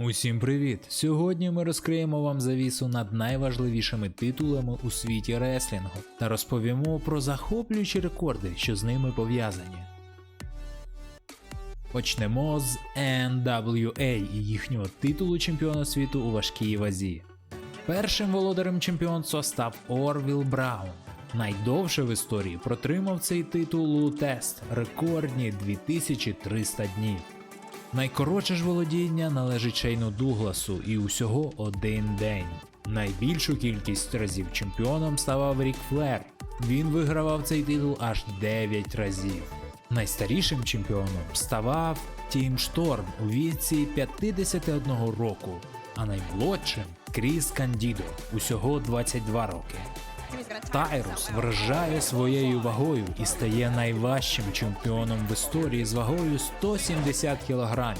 Усім привіт! Сьогодні ми розкриємо вам завісу над найважливішими титулами у світі реслінгу та розповімо про захоплюючі рекорди, що з ними пов'язані. Почнемо з NWA і їхнього титулу чемпіона світу у важкій вазі. Першим володарем чемпіонства став Орвіл Браун. Найдовше в історії протримав цей титул у тест рекордні 2300 днів. Найкоротше ж володіння належить Шейну Дугласу і усього один день. Найбільшу кількість разів чемпіоном ставав Рік Флер. Він вигравав цей титул аж 9 разів. Найстарішим чемпіоном ставав Тім Шторм у віці 51 року, а наймолодшим Кріс Кандідо усього 22 роки. Тайрус вражає своєю вагою і стає найважчим чемпіоном в історії з вагою 170 кг.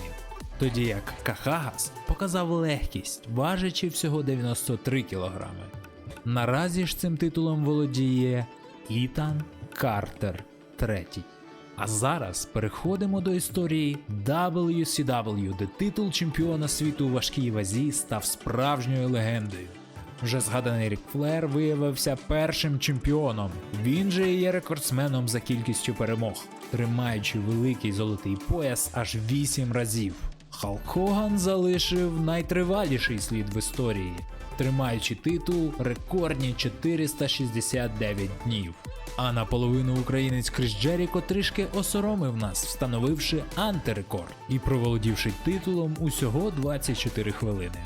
Тоді як Кахагас показав легкість, важачи всього 93 кг. Наразі ж цим титулом володіє Ітан Картер III. А зараз переходимо до історії WCW, де титул чемпіона світу у важкій вазі став справжньою легендою. Вже згаданий Рік Флер виявився першим чемпіоном. Він же є рекордсменом за кількістю перемог, тримаючи великий золотий пояс аж 8 разів. Халк Хоган залишив найтриваліший слід в історії, тримаючи титул рекордні 469 днів. А наполовину українець Крис Джеріко трішки осоромив нас, встановивши антирекорд і проволодівши титулом усього 24 хвилини.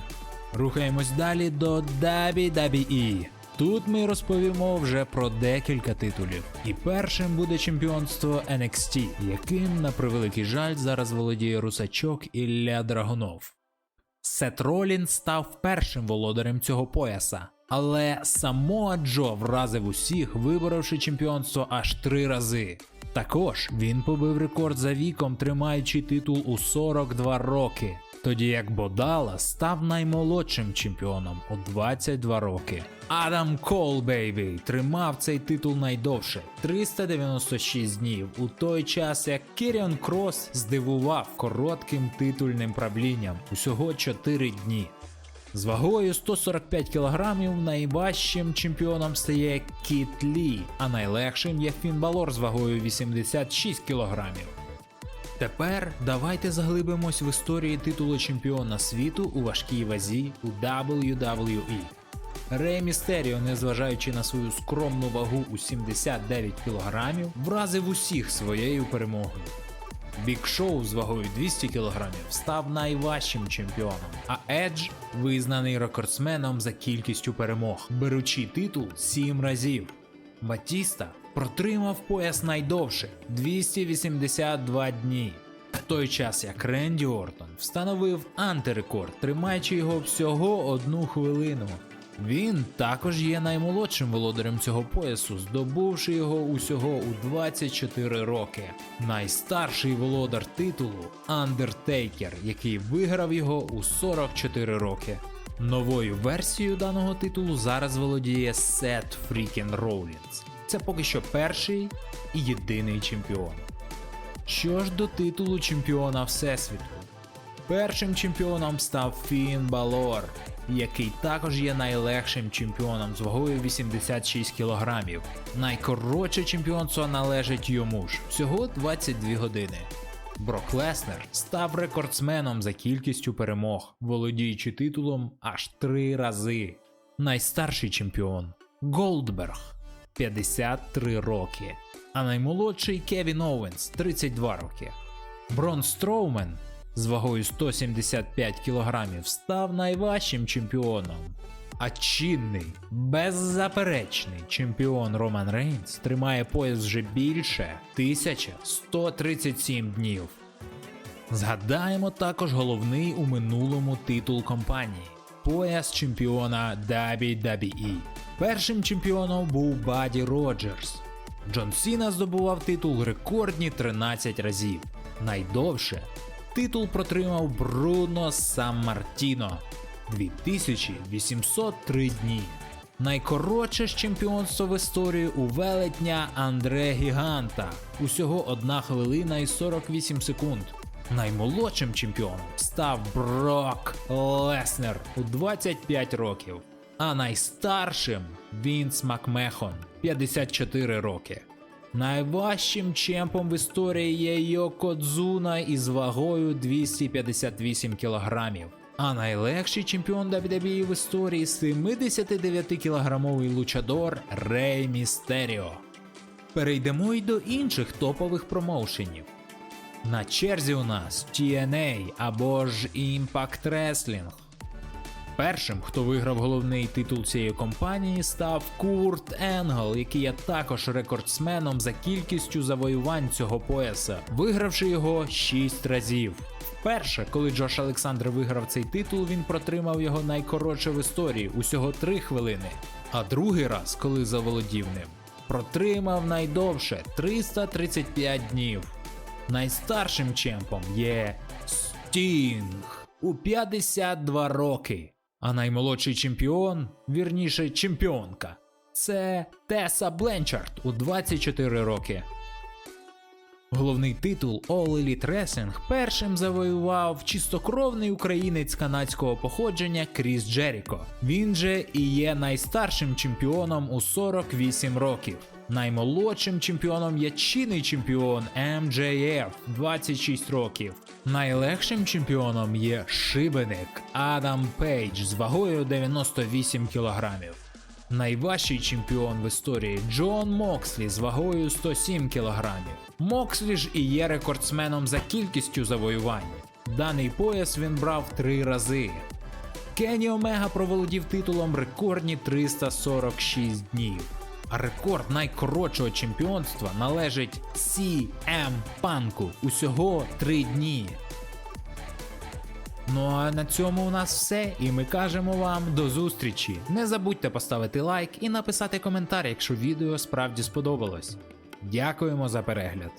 Рухаємось далі до WWE. Тут ми розповімо вже про декілька титулів. І першим буде чемпіонство NXT, яким, на превеликий жаль, зараз володіє русачок Ілля Драгунов. Сет Ролін став першим володарем цього пояса, але Самоа Джо вразив усіх, виборовши чемпіонство аж три рази. Також він побив рекорд за віком, тримаючи титул у 42 роки, тоді як Бодала став наймолодшим чемпіоном у 22 роки. Адам Кол Бейбі тримав цей титул найдовше 396 днів, у той час як Кіріон Крос здивував коротким титульним правлінням усього 4 дні. З вагою 145 кг найважчим чемпіоном стає Кіт Лі, а найлегшим є Фін Балор з вагою 86 кг. Тепер давайте заглибимось в історії титулу чемпіона світу у важкій вазі у WWE. Рей Містеріо, незважаючи на свою скромну вагу у 79 кг, вразив усіх своєю перемогою. Бік Шоу з вагою 200 кг став найважчим чемпіоном, а Едж визнаний рекордсменом за кількістю перемог, беручи титул 7 разів. Батіста протримав пояс найдовше 282 дні. В той час як Ренді Ортон встановив антирекорд, тримаючи його всього одну хвилину. Він також є наймолодшим володарем цього поясу, здобувши його усього у 24 роки. Найстарший володар титулу Андертейкер, який виграв його у 44 роки. Новою версією даного титулу зараз володіє Сет Фрікен Ролінс. Це поки що перший і єдиний чемпіон. Що ж до титулу чемпіона Всесвіту? Першим чемпіоном став Фін Балор, який також є найлегшим чемпіоном з вагою 86 кг. Найкоротше чемпіонство належить йому ж всього 22 години. Брок Леснер став рекордсменом за кількістю перемог, володіючи титулом аж три рази. Найстарший чемпіон Голдберг 53 роки, а наймолодший Кевін Оуенс 32 роки. Брон Строумен з вагою 175 кг став найважчим чемпіоном. А чинний, беззаперечний чемпіон Роман Рейнс тримає пояс вже більше 1137 днів. Згадаємо також головний у минулому титул компанії пояс чемпіона WWE. Першим чемпіоном був Баді Роджерс. Джон Сіна здобував титул рекордні 13 разів. Найдовше титул протримав Бруно Сан-Мартіно 2803 дні. Найкоротше ж чемпіонство в історії у велетня Андре Гіганта. Усього 1 хвилина і 48 секунд. Наймолодшим чемпіоном став Брок Леснер у 25 років, а найстаршим Вінс Макмехон 54 роки. Найважчим чемпом в історії є Йокодзуна із вагою 258 кілограмів. А найлегший чемпіон WWE в історії 79-кілограмовий лучадор Рей Містеріо. Перейдемо й до інших топових промоушенів. На черзі у нас TNA або ж Impact Wrestling. Першим, хто виграв головний титул цієї компанії, став Курт Енгл, який є також рекордсменом за кількістю завоювань цього пояса, вигравши його 6 разів. Вперше, коли Джош Олександр виграв цей титул, він протримав його найкоротше в історії усього 3 хвилини. А другий раз, коли заволодів ним, протримав найдовше 335 днів. Найстаршим чемпом є Стінг у 52 роки. А наймолодший чемпіон, вірніше чемпіонка, це Теса Бленчард у 24 роки. Головний титул All Elite Wrestling першим завоював чистокровний українець канадського походження Кріс Джеріко. Він же і є найстаршим чемпіоном у 48 років. Наймолодшим чемпіоном є чинний чемпіон MJF 26 років. Найлегшим чемпіоном є шибеник Адам Пейдж з вагою 98 кілограмів. Найважчий чемпіон в історії Джон Мокслі з вагою 107 кг. Мокслі ж і є рекордсменом за кількістю завоювань. Даний пояс він брав три рази. Кенні Омега проволодів титулом рекордні 346 днів. А рекорд найкоротшого чемпіонства належить CM Панку усього 3 дні. Ну а на цьому у нас все, і ми кажемо вам до зустрічі. Не забудьте поставити лайк і написати коментар, якщо відео справді сподобалось. Дякуємо за перегляд.